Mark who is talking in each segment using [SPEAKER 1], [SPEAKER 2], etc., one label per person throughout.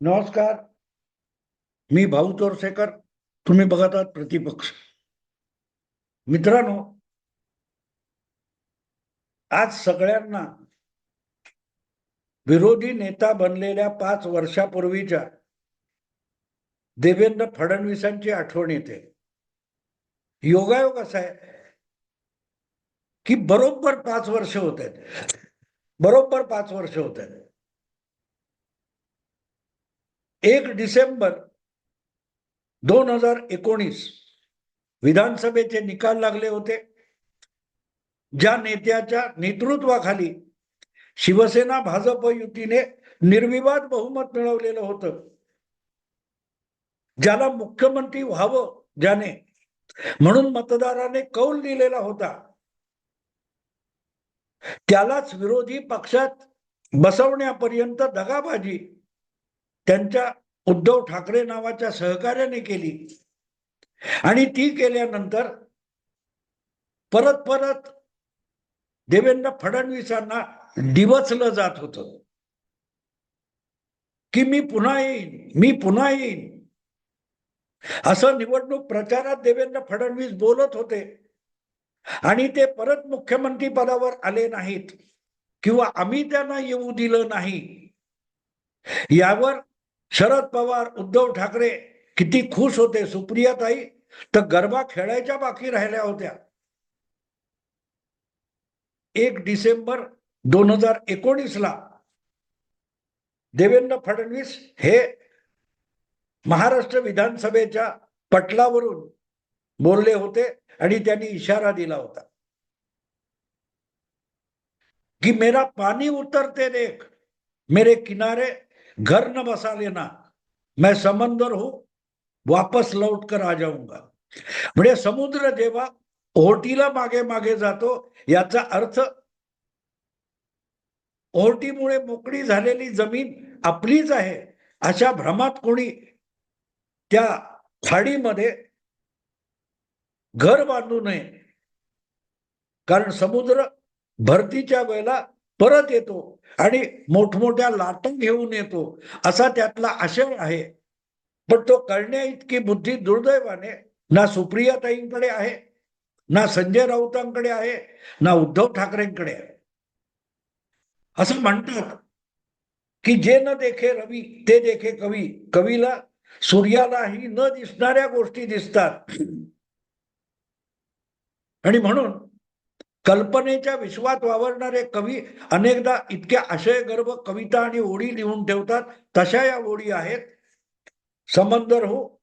[SPEAKER 1] नमस्कार. मी भाऊ चोरसेकर तुम्ही बघत आहात प्रतिपक्ष. मित्रांनो आज सगळ्यांना विरोधी नेता बनलेल्या पाच वर्षापूर्वीच्या देवेंद्र फडणवीसांची आठवण येते. योगायोग असा आहे की बरोबर पाच वर्ष होत आहेत. बरोबर पाच वर्ष होत आहेत. एक डिसेंबर दोन हजार एकोणीस विधानसभेचे निकाल लागले होते. ज्या नेत्याच्या नेतृत्वाखाली शिवसेना भाजप युतीने निर्विवाद बहुमत मिळवलेलं होतं. ज्याला मुख्यमंत्री व्हावं ज्याने म्हणून मतदाराने कौल दिलेला होता. त्यालाच विरोधी पक्षात बसवण्यापर्यंत दगाबाजी त्यांच्या उद्धव ठाकरे नावाच्या सहकार्याने केली. आणि ती केल्यानंतर परत परत देवेंद्र फडणवीसांना डिवचलं जात होत. की मी पुन्हा येईन मी पुन्हा येईन. असं निवडणूक प्रचारात देवेंद्र फडणवीस बोलत होते. आणि ते परत मुख्यमंत्री पदावर आले नाहीत किंवा आम्ही त्यांना येऊ दिलं नाही. यावर शरद पवार उद्धव ठाकरे किती खुश होते. सुप्रियाताई तर गरबा खेळायच्या बाकी राहिल्या होत्या. एक डिसेंबर दोन हजार एकोणीस ला देवेंद्र फडणवीस हे महाराष्ट्र विधानसभेच्या पटलावरून बोलले होते आणि त्यांनी इशारा दिला होता. कि मेरा पानी उतरते देख मेरे किनारे घर न बसा लेना। मैं समंदर हूं वापस लौट कर आ जाऊंगा। म्हणजे समुद्र जेव्हा ओहटीला मागे मागे जातो याचा अर्थ ओहटीमुळे मोकळी झालेली जमीन आपलीच आहे अशा भ्रमात कोणी त्या खाडीमध्ये घर बांधू नये कारण समुद्र भरतीच्या वेळेला परत येतो आणि मोठमोठ्या लाटा घेऊन येतो. असा त्यातला आशय आहे. पण तो करण्या इतकी बुद्धी दुर्दैवाने ना सुप्रियाताईंकडे आहे ना संजय राऊतांकडे आहे ना उद्धव ठाकरेंकडे आहे. असं म्हणतात की जे न देखे रवी ते देखे कवी. कवीला सूर्यालाही न दिसणाऱ्या गोष्टी दिसतात. आणि म्हणून कल्पनेच्या विश्वात वावरणारे कवी अनेकदा इतक्या आशय गर्भ कविता आणि ओळी लिहून ठेवतात. तशा या ओळी आहेत. समंदर हो.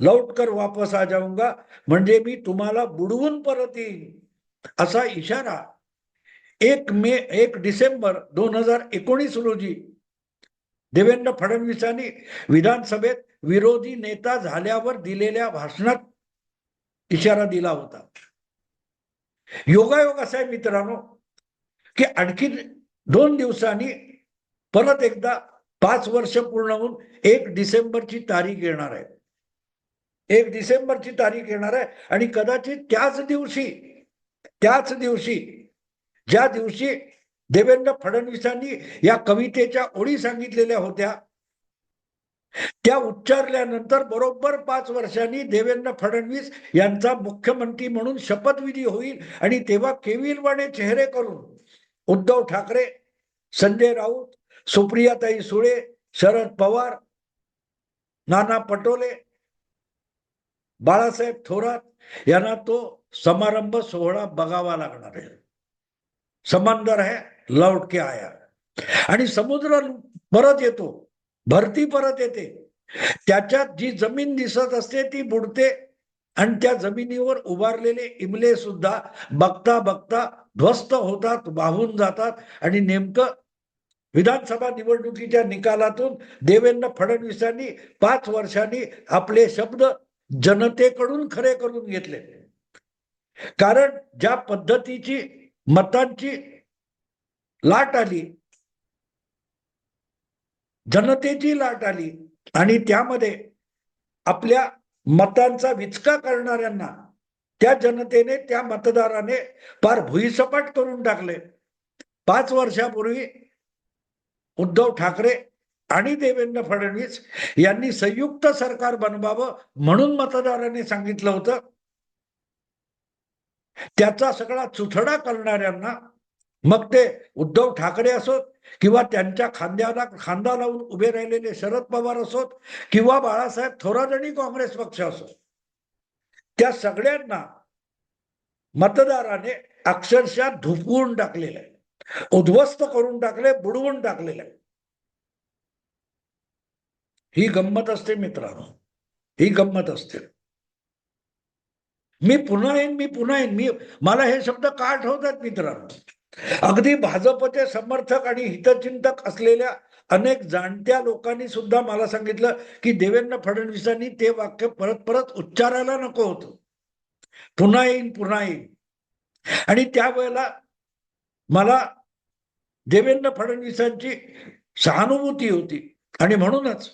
[SPEAKER 1] लौटकर वापस आ जाऊंगा. म्हणजे मी तुम्हाला बुडवून परत येईन. असा इशारा एक मे एक डिसेंबर दोन हजार एकोणीस रोजी देवेंद्र फडणवीसांनी विधानसभेत विरोधी नेता झाल्यावर दिलेल्या भाषणात इशारा दिला होता. योगायोग असा आहे मित्रांनो की आणखी दोन दिवसांनी परत एकदा पाच वर्ष पूर्ण होऊन एक डिसेंबरची तारीख येणार आहे. एक डिसेंबरची तारीख येणार आहे आणि कदाचित त्याच दिवशी त्याच दिवशी ज्या दिवशी देवेंद्र फडणवीसांनी या कवितेच्या ओळी सांगितलेल्या होत्या त्या उच्चारल्यानंतर बरोबर पाच वर्षांनी देवेंद्र फडणवीस यांचा मुख्यमंत्री म्हणून शपथविधी होईल आणि तेव्हा केविलवाणे चेहरे करून उद्धव ठाकरे संजय राऊत सुप्रियाताई सुळे शरद पवार नाना पटोले बाळासाहेब थोरात यांना तो समारंभ सोहळा बघावा लागणार आहे. समंदर है लौट के आया. आणि समुद्र परत येतो. भरती परत येते. त्याच्यात जी जमीन दिसत असते ती बुडते आणि त्या जमिनीवर उभारलेले इमले सुद्धा बघता बघता ध्वस्त होतात वाहून जातात आणि नेमकं विधानसभा निवडणुकीच्या निकालातून देवेंद्र फडणवीसांनी पाच वर्षांनी आपले शब्द जनतेकडून खरे करून घेतले. कारण ज्या पद्धतीची मतांची लाट आली जनतेची लाट आली आणि त्यामध्ये आपल्या मतांचा विचका करणाऱ्यांना त्या जनतेने त्या मतदाराने फार भुईसपाट करून टाकले. पाच वर्षापूर्वी उद्धव ठाकरे आणि देवेंद्र फडणवीस यांनी संयुक्त सरकार बनवावं म्हणून मतदारांनी सांगितलं होतं. त्याचा सगळा चुथडा करणाऱ्यांना मग ते उद्धव ठाकरे असोत किंवा त्यांच्या खांद्याला खांदा लावून उभे राहिलेले शरद पवार असोत किंवा बाळासाहेब थोरात आणि काँग्रेस पक्ष असोत त्या सगळ्यांना मतदाराने अक्षरशः धुपवून टाकलेलं आहे उद्ध्वस्त करून टाकले बुडवून टाकलेलं आहे. ही गंमत असते मित्रांनो ही गंमत असते. मी पुन्हा येईन मी पुन्हा येईन मी मला हे शब्द का आठवतात मित्रांनो? अगदी भाजपचे समर्थक आणि हितचिंतक असलेल्या अनेक जाणत्या लोकांनी सुद्धा मला सांगितलं की देवेंद्र फडणवीसांनी ते वाक्य परत परत उच्चारायला नको होतं. पुन्हा येईन पुन्हा येईन. आणि त्यावेळेला मला देवेंद्र फडणवीसांची सहानुभूती होती. आणि म्हणूनच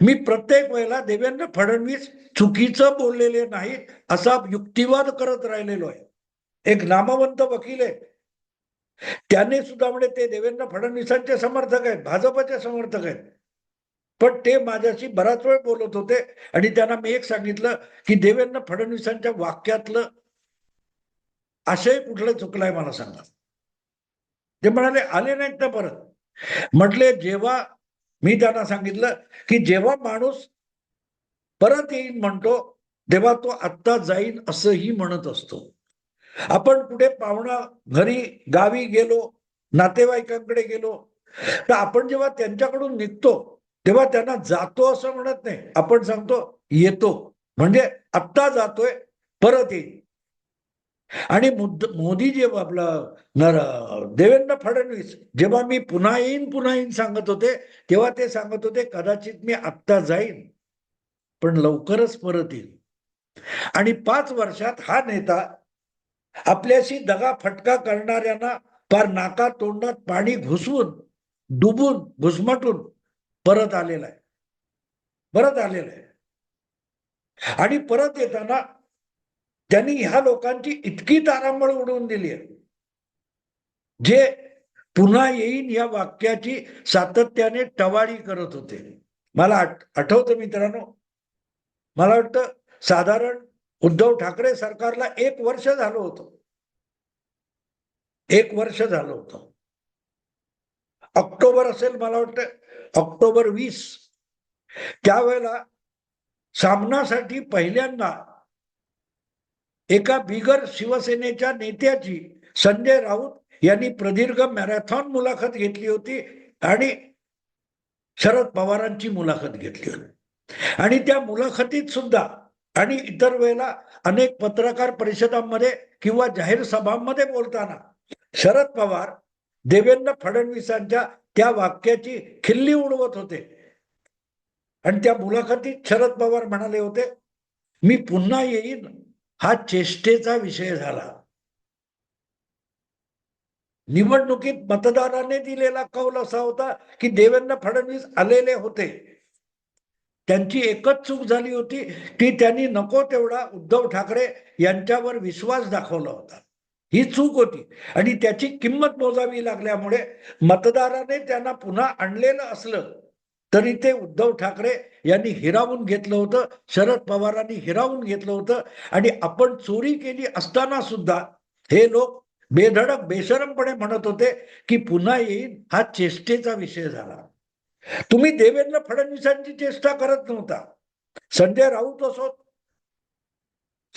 [SPEAKER 1] मी प्रत्येक वेळेला देवेंद्र फडणवीस चुकीचं बोललेले नाहीत असा युक्तिवाद करत राहिलेलो आहे. एक नामवंत वकील आहे. त्याने सुद्धा म्हणजे ते देवेंद्र फडणवीसांचे समर्थक आहेत भाजपचे समर्थक आहेत. पण ते माझ्याशी बराच वेळ बोलत होते आणि त्यांना मी एक सांगितलं की देवेंद्र फडणवीसांच्या वाक्यातलं आशय कुठलं चुकलाय मला सांगा. ते म्हणाले आले नाहीत ना परत. म्हटले जेव्हा मी त्यांना सांगितलं की जेव्हा माणूस परत येईन म्हणतो तेव्हा तो आत्ता जाईन असंही म्हणत असतो. आपण कुठे पाहुणा घरी गावी गेलो नातेवाईकांकडे गेलो तर आपण जेव्हा त्यांच्याकडून निघतो तेव्हा त्यांना जातो असं म्हणत नाही. आपण सांगतो येतो. म्हणजे आत्ता जातोय परत येईल. आणि मोदी जेव्हा आपलं देवेंद्र फडणवीस जेव्हा मी पुन्हा येईन पुन्हा येईन सांगत होते तेव्हा ते सांगत होते कदाचित मी आत्ता जाईन पण लवकरच परत येईल. आणि पाच वर्षात हा नेता आपल्याशी दगा फटका करणाऱ्यांना फार नाका तोंडात पाणी घुसवून डुबून घुसमटून परत आलेला आहे. परत आलेला आहे. आणि परत येताना त्यांनी ह्या लोकांची इतकी तारांबळ उडवून दिली आहे. जे पुन्हा येईन या वाक्याची सातत्याने टवाळी करत होते. मला आठ आठवतं मित्रांनो? मला वाटतं साधारण उद्धव ठाकरे सरकारला एक वर्ष झालं होतं. एक वर्ष झालं होतं. ऑक्टोबर असेल मला वाटतं. ऑक्टोबर वीस. त्यावेळेला सामनासाठी पहिल्यांदा एका बिगर शिवसेनेच्या नेत्याची संजय राऊत यांनी प्रदीर्घ मॅरेथॉन मुलाखत घेतली होती आणि शरद पवारांची मुलाखत घेतली होती. आणि त्या मुलाखतीत सुद्धा आणि इतर वेळेला अनेक पत्रकार परिषदांमध्ये किंवा जाहीर सभांमध्ये बोलताना शरद पवार देवेंद्र फडणवीसांच्या त्या वाक्याची खिल्ली उडवत होते. आणि त्या मुलाखतीत शरद पवार म्हणाले होते मी पुन्हा येईन हा चेष्टेचा विषय झाला. निवडणुकीत मतदाराने दिलेला कौल असा होता की देवेंद्र फडणवीस आलेले होते. त्यांची एकच चूक झाली होती की त्यांनी नको तेवढा उद्धव ठाकरे यांच्यावर विश्वास दाखवला होता. ही चूक होती. आणि त्याची किंमत मोजावी लागल्यामुळे मतदाराने त्यांना पुन्हा आणलेलं असलं तरी ते उद्धव ठाकरे यांनी हिरावून घेतलं होतं शरद पवारांनी हिरावून घेतलं होतं. आणि आपण चोरी केली असताना सुद्धा हे लोक बेधडक बेशरमपणे म्हणत होते की पुन्हा येईल हा चेष्टेचा विषय झाला. तुम्ही देवेंद्र फडणवीसांची चेष्टा करत नव्हता. संजय राऊत असोत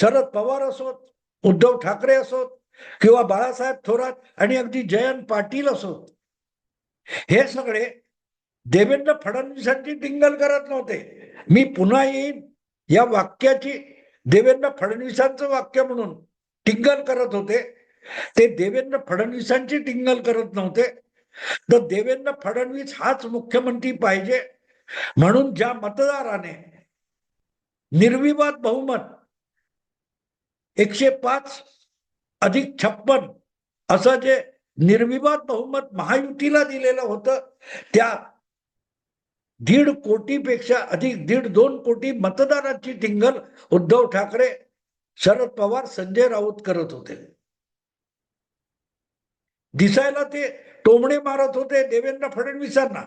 [SPEAKER 1] शरद पवार असोत उद्धव ठाकरे असोत किंवा बाळासाहेब थोरात आणि अगदी जयंत पाटील असोत. हे सगळे देवेंद्र फडणवीसांची टिंगल करत नव्हते. मी पुन्हा येईन या वाक्याची देवेंद्र फडणवीसांचं वाक्य म्हणून टिंगल करत होते. ते देवेंद्र फडणवीसांची टिंगल करत नव्हते. तर देवेंद्र फडणवीस हाच मुख्यमंत्री पाहिजे. म्हणून ज्या मतदाराने निर्विवाद बहुमत एकशे पाच अधिक छप्पन असं जे निर्विवाद बहुमत महायुतीला दिलेलं होतं त्या दीड कोटीपेक्षा अधिक दीड दोन कोटी मतदारांची टिंगल उद्धव ठाकरे शरद पवार संजय राऊत करत होते. दिसायला ते टोमणे मारत होते देवेंद्र फडणवीसांना.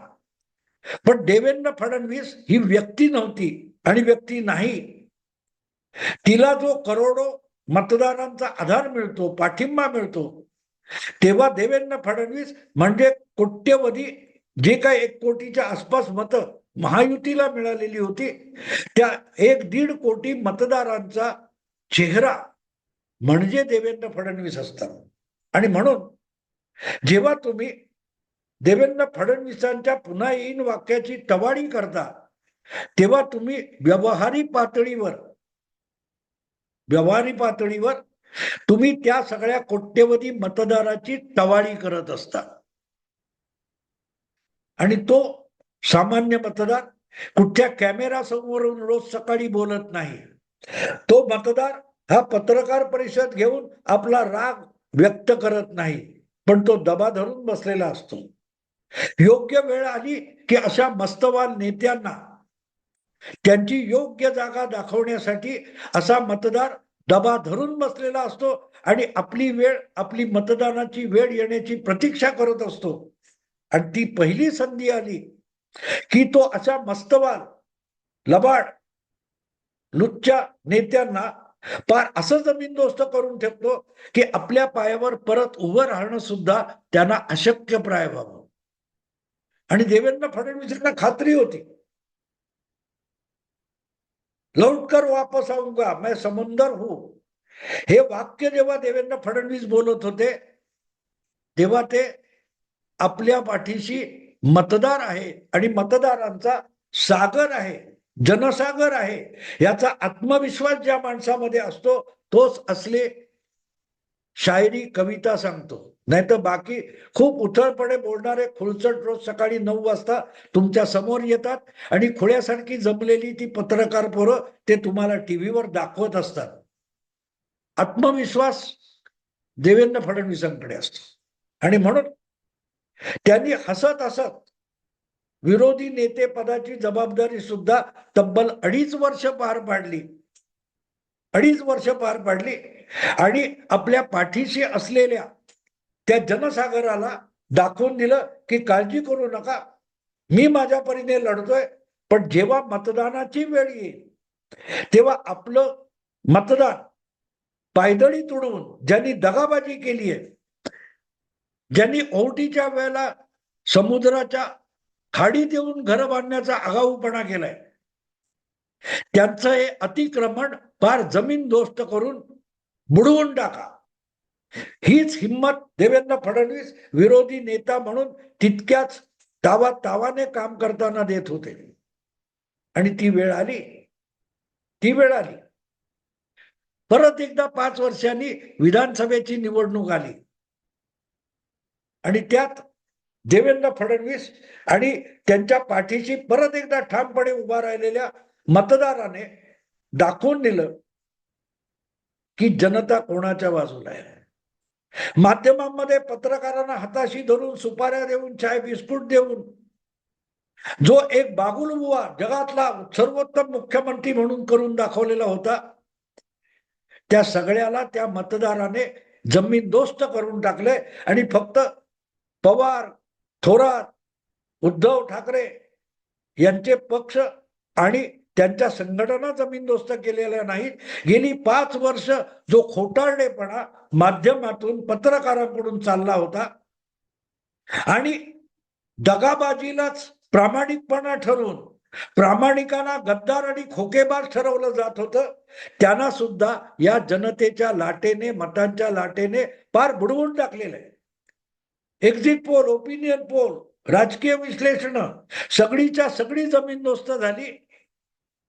[SPEAKER 1] पण देवेंद्र फडणवीस ही व्यक्ती नव्हती आणि व्यक्ती नाही. तिला जो करोडो मतदारांचा आधार मिळतो पाठिंबा मिळतो तेव्हा देवेंद्र फडणवीस म्हणजे कोट्यवधी जे काय एक कोटीच्या आसपास मतं महायुतीला मिळालेली होती त्या एक दीड कोटी मतदारांचा चेहरा म्हणजे देवेंद्र फडणवीस असतात. आणि म्हणून जेव्हा तुम्ही देवेंद्र फडणवीसांच्या पुन्हा येईन वाक्याची टवाळी करता तेव्हा तुम्ही व्यवहारी पातळीवर व्यवहारी पातळीवर तुम्ही त्या सगळ्या कोट्यवधी मतदाराची टवाळी करत असता. आणि तो सामान्य मतदार कुठच्या कॅमेरा समोरून रोज सकाळी बोलत नाही. तो मतदार हा पत्रकार परिषद घेऊन आपला राग व्यक्त करत नाही. पण तो दबा धरून बसलेला असतो. योग्य वेळ आली की अशा मस्तवाल नेत्यांना त्यांची योग्य जागा दाखवण्यासाठी असा मतदार दबा धरून बसलेला असतो आणि आपली वेळ आपली मतदानाची वेळ येण्याची प्रतीक्षा करत असतो. आणि ती पहिली संधी आली की तो अशा मस्तवाल लबाड लुच्च्या नेत्यांना पार असं जमीनदोस्त करून ठेवतो की आपल्या पायावर परत उभं राहणं सुद्धा त्यांना अशक्यप्राय व्हावं. आणि देवेंद्र फडणवीसांना खात्री होती. लौटकर वापस आऊंगा मैं समुंदर हूं. हे वाक्य जेव्हा देवेंद्र फडणवीस बोलत होते तेव्हा ते आपल्या पाठीशी मतदार आहे आणि मतदारांचा सागर आहे. जनसागर आहे. याचा आत्मविश्वास ज्या माणसामध्ये असतो तोच असले शायरी कविता सांगतो. नाही तर बाकी खूप उथळपणे बोलणारे खुलचट रोज सकाळी नऊ वाजता तुमच्यासमोर येतात आणि खुळ्यासारखी जमलेली ती पत्रकार पोरं ते तुम्हाला टीव्हीवर दाखवत असतात. आत्मविश्वास देवेंद्र फडणवीसांकडे असतो. आणि म्हणून त्यांनी हसत हसत विरोधी नेते पदाची जबाबदारी सुद्धा तब्बल अडीच वर्ष पार पाडली. अडीच वर्ष पार पाडली. आणि आपल्या पाठीशी असलेल्या त्या जनसागराला दाखवून दिलं की काळजी करू नका. मी माझ्या परीने लढतोय पण जेव्हा मतदानाची वेळ येईल तेव्हा आपलं मतदान पायदळी तुडवून ज्यांनी दगाबाजी केली आहे ज्यांनी ओहटीच्या वेळेला समुद्राच्या खाडी देऊन घर बांधण्याचा आगाऊपणा केलाय. त्यांचं हे अतिक्रमण फार जमीन दोस्त करून बुडवून टाका. हीच हिंमत देवेंद्र फडणवीस विरोधी नेता म्हणून तितक्याच तावा तावाने काम करताना देत होते. आणि ती वेळ आली. ती वेळ आली. परत एकदा पाच वर्षांनी विधानसभेची निवडणूक आली. आणि त्यात देवेंद्र फडणवीस आणि त्यांच्या पाठीशी परत एकदा ठामपणे उभा राहिलेल्या मतदाराने दाखवून दिलं की जनता कोणाच्या बाजूला आहे. माध्यमांमध्ये पत्रकारांना हाताशी धरून सुपाऱ्या देऊन चाय बिस्कुट देऊन जो एक बागुलबुवा जगातला सर्वोत्तम मुख्यमंत्री म्हणून करून दाखवलेला होता त्या सगळ्याला त्या मतदाराने जमीनदोस्त करून टाकले आणि फक्त पवार थोरात उद्धव ठाकरे यांचे पक्ष आणि त्यांच्या संघटना जमीनदोस्त केलेल्या नाहीत. गेली पाच वर्ष जो खोटारडेपणा माध्यमातून पत्रकारांकडून चालला होता आणि दगाबाजीलाच प्रामाणिकपणा ठरवून प्रामाणिकांना गद्दार आणि खोकेबाज ठरवलं जात होतं त्यांना सुद्धा या जनतेच्या लाटेने मतांच्या लाटेने पार बुडवून टाकलेलं आहे. एक्झिट पोल ओपिनियन पोल राजकीय विश्लेषण. सगळीच्या सगळी जमीन दोस्त झाली.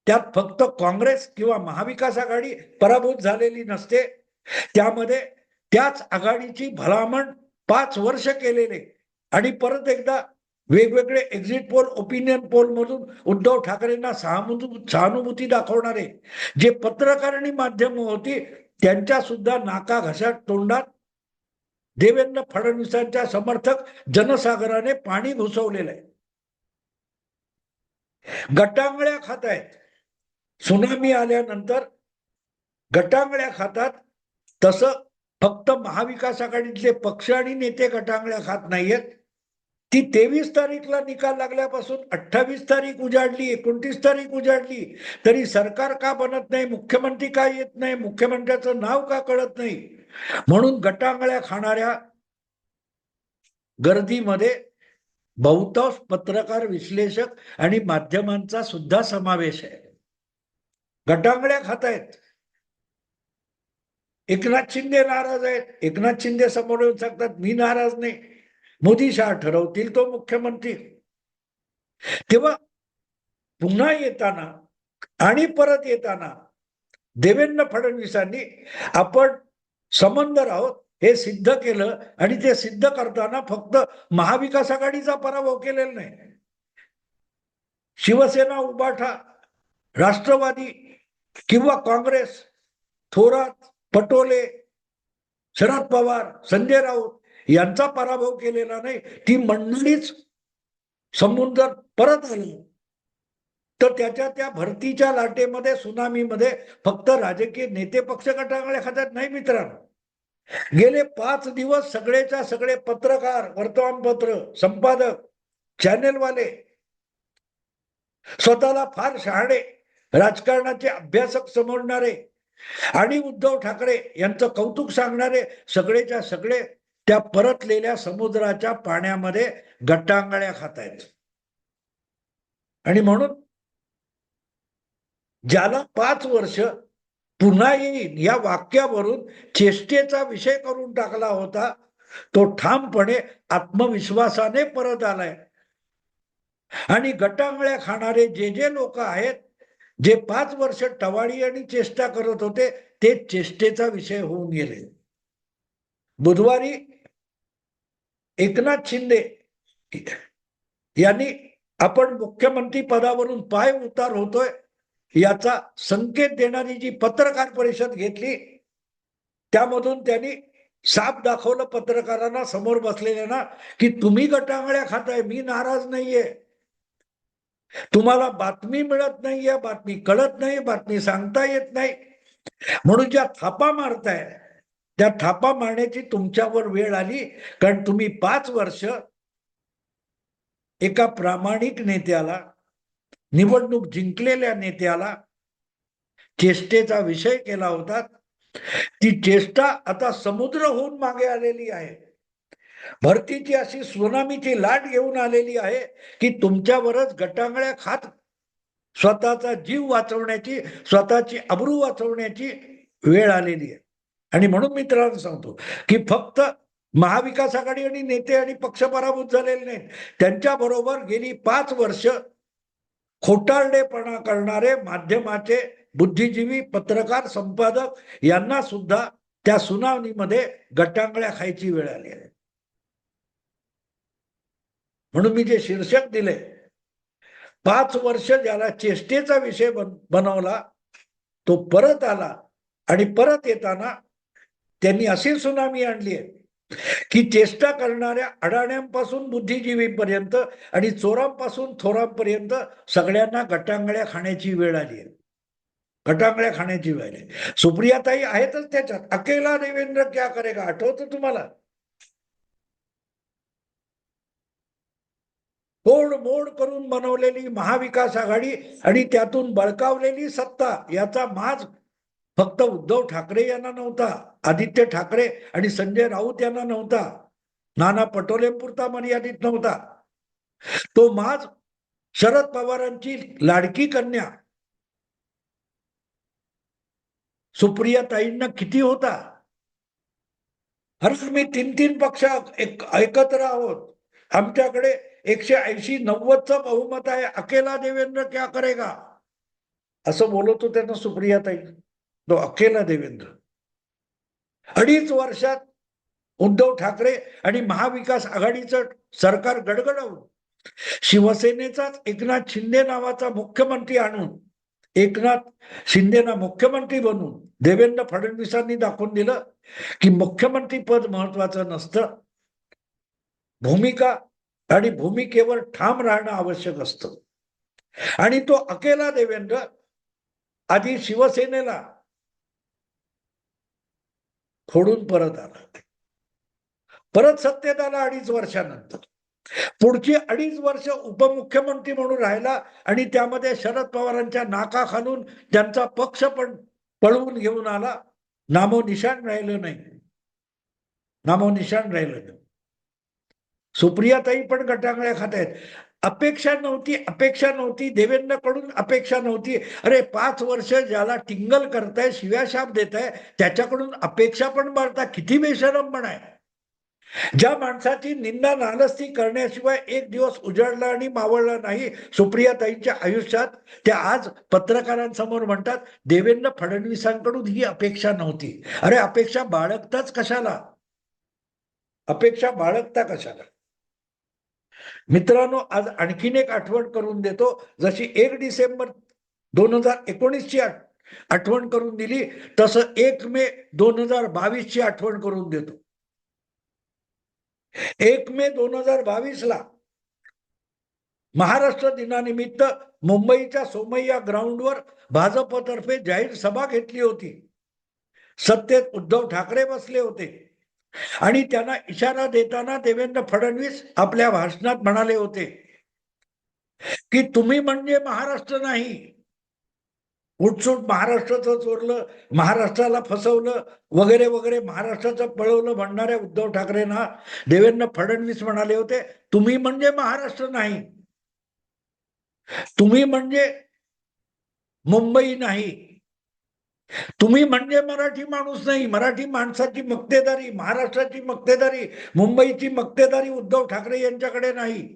[SPEAKER 1] त्यात फक्त काँग्रेस किंवा महाविकास आघाडी पराभूत झालेली नसते. त्यामध्ये त्याच आघाडीची भलामण पाच वर्ष केलेले. आणि परत एकदा वेगवेगळे एक्झिट पोल ओपिनियन पोल मधून उद्धव ठाकरेंना सहानुभूती सहानुभूती दाखवणारे जे पत्रकार आणि माध्यम होती त्यांच्या सुद्धा नाका घशात तोंडात देवेंद्र फडणवीसांच्या समर्थक जनसागराने पाणी घुसवलेलं आहे. गटांगळ्या खात आहेत सुनामी आल्यानंतर गटांगळ्या खातात तसं फक्त महाविकास आघाडीतले पक्ष आणि नेते गटांगळ्या खात नाहीयेत. ती तेवीस तारीखला निकाल लागल्यापासून अठ्ठावीस तारीख उजाडली एकोणतीस तारीख उजाडली. तरी सरकार का बनत नाही? मुख्यमंत्री का येत नाही? मुख्यमंत्र्याचं नाव का कळत नाही? म्हणून गटांगळ्या खाणाऱ्या गर्दीमध्ये बहुतांश पत्रकार विश्लेषक आणि माध्यमांचा सुद्धा समावेश आहे. गटांगळ्या खात आहेत. एकनाथ शिंदे नाराज आहेत. एकनाथ शिंदे समोर येऊन सांगतात मी नाराज नाही. मोदी शाह ठरवतील तो मुख्यमंत्री. तेव्हा पुन्हा येताना आणि परत येताना देवेंद्र फडणवीसांनी आपण संबंध आहोत हे सिद्ध केलं आणि ते सिद्ध करताना फक्त महाविकास आघाडीचा पराभव केलेला नाही. शिवसेना उबाठा राष्ट्रवादी किंवा काँग्रेस थोरात पटोले शरद पवार संजय राऊत यांचा पराभव केलेला नाही. ती मंडळीच समुद्र परत आली तर त्याच्या त्या भरतीच्या लाटेमध्ये सुनामीमध्ये फक्त राजकीय नेते पक्ष गटाकडे खात्यात नाही मित्रांनो. गेले पाच दिवस सगळेच्या सगळे पत्रकार वर्तमानपत्र संपादक चॅनेलवाले स्वतःला फार शहाणे राजकारणाचे अभ्यासक समजणारे आणि उद्धव ठाकरे यांचं कौतुक सांगणारे सगळेच्या सगळे त्या परतलेल्या समुद्राच्या पाण्यामध्ये गट्टांगळ्या खात आहेत आणि म्हणून ज्याला पाच वर्ष पुन्हा येईल या वाक्यावरून चेष्टेचा विषय करून टाकला होता तो ठामपणे आत्मविश्वासाने परत आलाय. आणि गटांगळ्या खाणारे जे जे लोक आहेत जे पाच वर्ष टवाळी आणि चेष्टा करत होते ते चेष्टेचा विषय होऊन गेले. बुधवारी एकनाथ शिंदे यांनी आपण मुख्यमंत्री पदावरून पाय उतार होतोय याचा संकेत देणारी जी पत्रकार परिषद घेतली त्यामधून त्यांनी साप दाखवलं पत्रकारांना समोर बसलेल्यांना की तुम्ही गटांगळ्या खाताय मी नाराज नाहीये. तुम्हाला बातमी मिळत नाहीये बातमी कळत नाही बातमी सांगता येत नाही. म्हणून ज्या थापा मारताय त्या थापा मारण्याची तुमच्यावर वेळ आली कारण तुम्ही पाच वर्ष एका प्रामाणिक नेत्याला निवडणूक जिंकलेल्या नेत्याला चेष्टेचा विषय केला होता. ती चेष्टा आता समुद्र होऊन मागे आलेली आहे. भरतीची अशी सुनामीची लाट घेऊन आलेली आहे की तुमच्यावरच गटांगळ्या खात स्वतःचा जीव वाचवण्याची स्वतःची अब्रू वाचवण्याची वेळ आलेली आहे. आणि म्हणून मित्रांनो सांगतो की फक्त महाविकास आघाडी आणि नेते आणि पक्ष पराभूत झालेले नाहीत. त्यांच्या बरोबर गेली पाच वर्ष खोटारडेपणा करणारे माध्यमाचे बुद्धिजीवी पत्रकार संपादक यांना सुद्धा त्या सुनावणीमध्ये गटांगळ्या खायची वेळ आली आहे. म्हणून मी जे शीर्षक दिले पाच वर्ष ज्याला चेष्टेचा विषय बन बनवला तो परत आला आणि परत येताना त्यांनी अशी सुनामी आणली आहे की चेष्टा करणाऱ्या अडाण्यांपासून बुद्धिजीवीपर्यंत आणि चोरांपासून थोरांपर्यंत सगळ्यांना गटांगळ्या खाण्याची वेळ आली आहे. गटांगळ्या खाण्याची वेळ आहे. सुप्रियाताई आहेतच त्याच्यात. अकेला देवेंद्र क्या करेगा? आठवतं तुम्हाला? तोड मोड करून बनवलेली महाविकास आघाडी आणि त्यातून बळकावलेली सत्ता याचा माज फक्त उद्धव ठाकरे यांना नव्हता. आदित्य ठाकरे आणि संजय राऊत यांना नव्हता. नाना पटोलेंपुरता मर्यादित नव्हता. तो माज शरद पवारांची लाडकी कन्या. सुप्रिया ताईंना किती होता? अरे मी तीन तीन पक्ष एकत्र आहोत. आमच्याकडे एकशे ऐंशी नव्वदचं बहुमत आहे. अकेला देवेंद्र क्या करेगा? असं बोलत होते ना सुप्रिया ताई तो अकेला देवेंद्र. अडीच वर्षात उद्धव ठाकरे आणि महाविकास आघाडीचं सरकार गडगडवून शिवसेनेचाच एकनाथ शिंदे नावाचा मुख्यमंत्री आणून एकनाथ शिंदेना मुख्यमंत्री बनून देवेंद्र फडणवीसांनी दाखवून दिलं की मुख्यमंत्री पद महत्वाचं नसतं. भूमिका आणि भूमिकेवर ठाम राहणं आवश्यक असतं. आणि तो अकेला देवेंद्र आधी शिवसेनेला फोडून परत आला परत सत्तेत आला अडीच वर्षानंतर. पुढची अडीच वर्ष उपमुख्यमंत्री म्हणून राहिला आणि त्यामध्ये शरद पवारांच्या नाका खालून त्यांचा पक्ष पण पळवून घेऊन आला. नामो निशाण राहिलं नाही. नामो निशाण राहिलं नाही. सुप्रियाताई पण गटांगळ्या खात आहेत. अपेक्षा नव्हती अपेक्षा नव्हती देवेंद्रकडून अपेक्षा नव्हती. अरे पाच वर्ष ज्याला टिंगल करताय शिव्याशाप देताय त्याच्याकडून अपेक्षा पण मारता किती बेशरम पण आहे. ज्या माणसाची निंदा नालस्ती करण्याशिवाय एक दिवस उजाडला आणि मावळला नाही सुप्रियाताईंच्या आयुष्यात त्या आज पत्रकारांसमोर म्हणतात देवेंद्र फडणवीसांकडून ही अपेक्षा नव्हती. अरे अपेक्षा बाळगताच कशाला? अपेक्षा बाळगता कशाला? मित्रांनो आज आणखीन एक आठवण करून देतो. जशी एक डिसेंबर दोन हजार एकोणीसची आठवण करून दिली तसं एक मे दोन हजार बावीसची आठवण करून देतो. एक मे दोन हजार बावीसला महाराष्ट्र दिनानिमित्त मुंबईच्या सोमय्या ग्राउंडवर भाजपतर्फे जाहीर सभा घेतली होती. सत्तेत उद्धव ठाकरे बसले होते. आणि त्यांना इशारा देताना देवेंद्र फडणवीस आपल्या भाषणात म्हणाले होते की तुम्ही म्हणजे महाराष्ट्र नाही. उठसूट महाराष्ट्राचं चोरलं महाराष्ट्राला फसवलं वगैरे वगैरे महाराष्ट्राचं पळवलं म्हणणाऱ्या उद्धव ठाकरेंना देवेंद्र फडणवीस म्हणाले होते तुम्ही म्हणजे महाराष्ट्र नाही. तुम्ही म्हणजे मुंबई नाही. तुम्ही म्हणजे मराठी माणूस नाही मराठी माणसाची मक्तेदारी महाराष्ट्राची मक्तेदारी मुंबईची मक्तेदारी उद्धव ठाकरे यांच्याकडे नाही.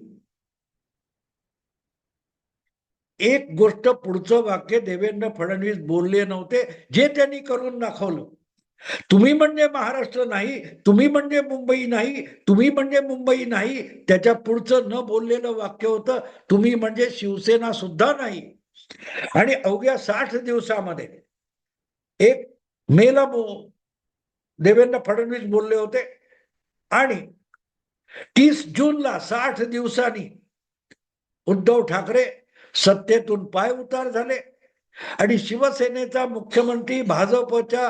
[SPEAKER 1] एक गोष्ट पुढचं वाक्य देवेंद्र फडणवीस बोलले नव्हते जे त्यांनी करून दाखवलं. तुम्ही म्हणजे महाराष्ट्र नाही तुम्ही म्हणजे मुंबई नाही तुम्ही म्हणजे मुंबई नाही त्याच्या पुढचं न बोललेलं वाक्य होतं तुम्ही म्हणजे शिवसेना सुद्धा नाही. आणि अवघ्या साठ दिवसामध्ये एक मेला देवेंद्र फडणवीस बोलले होते. आणि तीस जूनला साठ दिवसांनी उद्धव ठाकरे सत्तेतून पाय उतार झाले. आणि शिवसेनेचा मुख्यमंत्री भाजपच्या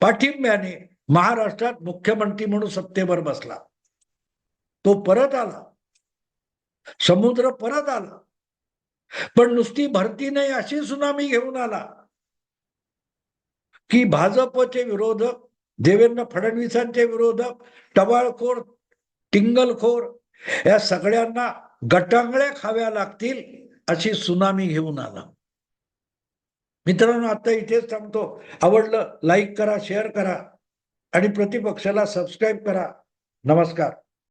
[SPEAKER 1] पाठिंब्याने महाराष्ट्रात मुख्यमंत्री म्हणून सत्तेवर बसला. तो परत आला. समुद्र परत आला. पण नुसती भरती नाही अशी सुनामी घेऊन आला. की भाजपचे विरोधक देवेंद्र फडणवीसांचे विरोधक टवाळखोर टिंगलखोर या सगळ्यांना गटांगळ्या खाव्या लागतील अशी सुनामी घेऊन आला. मित्रांनो आता इथेच सांगतो आवडलं लाईक करा शेअर करा आणि प्रतिपक्षाला सबस्क्राईब करा. नमस्कार.